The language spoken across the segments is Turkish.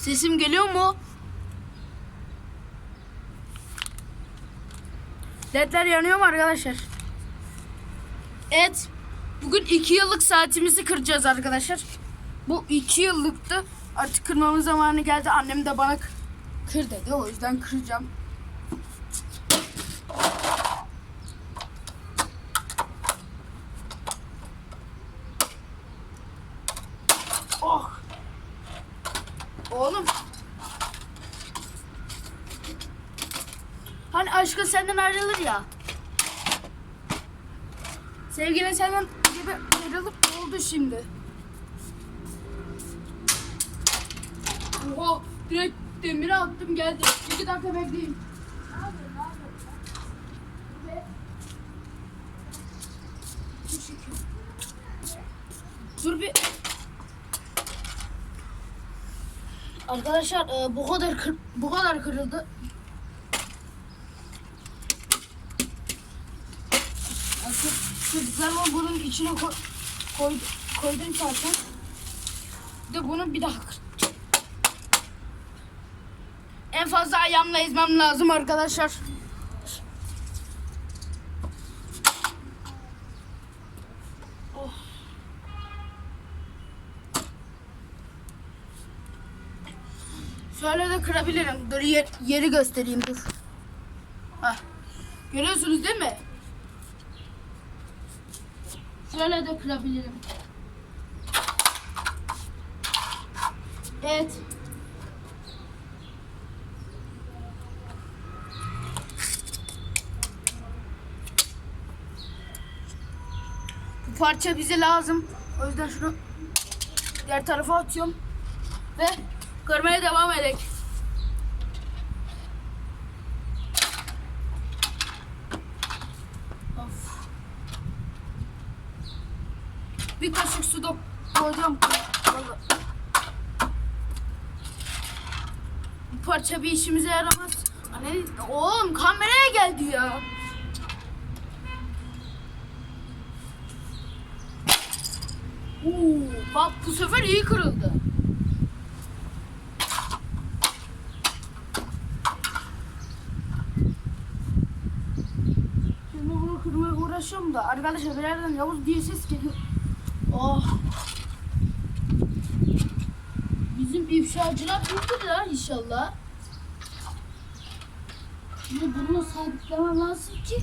Sesim geliyor mu? Ledler yanıyor mu arkadaşlar? Evet. Bugün iki yıllık saatimizi kıracağız arkadaşlar. Bu iki yıllıktı. Artık kırmamın zamanı geldi. Annem de bana kır dedi. O yüzden kıracağım. Oh. Oğlum. Hani aşkın senden ayrılır ya. Sevgilin senden gibi ayrılıp oldu şimdi. Oha direkt demire attım geldi. İki dakika bekleyin. Dur bir. Arkadaşlar e, bu kadar kır- bu kadar kırıldı. Çocuklarımı bunun içine koy, koy, koydum zaten. Bir de bunu bir daha kır. En fazla ayağımla ezmem lazım arkadaşlar. Şöyle de kırabilirim. Dur yer, yeri göstereyim dur. Hah. Görüyorsunuz değil mi? Şöyle de kırabilirim. Evet. Bu parça bize lazım. O yüzden şunu diğer tarafa atıyorum. Ve kırmaya devam edelim. Of. Bir kaşık su da koyacağım. Bu parça bir işimize yaramaz. Anne, oğlum kameraya geldi ya. Oo, bak bu sefer iyi kırıldı. Kırmaya uğraşıyorum da arkadaşlar bir yerden Yavuz diye ses geliyor. Oh. Bizim ifşacılar ya inşallah. Şimdi bunu sabitlemem lazım ki.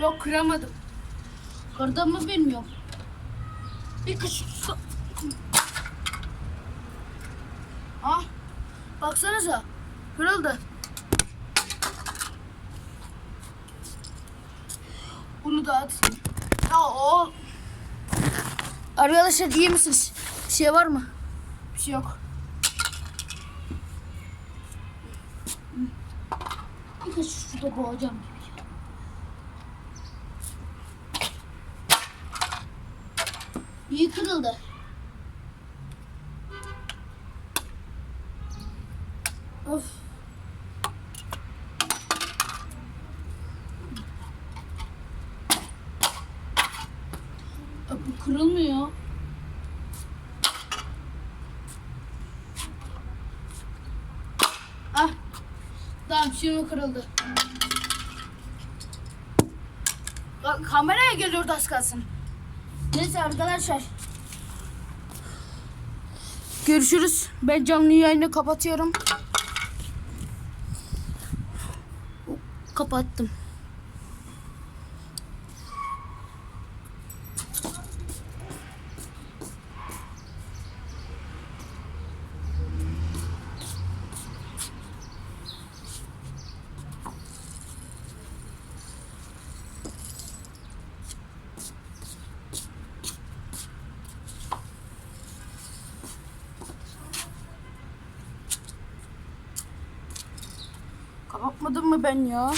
Yok kıramadım. Kırdım mı bilmiyorum. Bir kaşık su. Ah. Baksanıza. Kırıldı. Da atayım. Ya o. Arkadaşlar iyi misiniz? Bir şey var mı? Bir şey yok. Bir kaşık suda boğacağım. İyi kırıldı. Of. Ya Bu kırılmıyor. Ah. Tamam şimdi kırıldı. Bak kameraya geliyordu az kalsın. Neyse arkadaşlar. Görüşürüz. Ben canlı yayını kapatıyorum. Kapattım. Kapatmadım mı ben ya?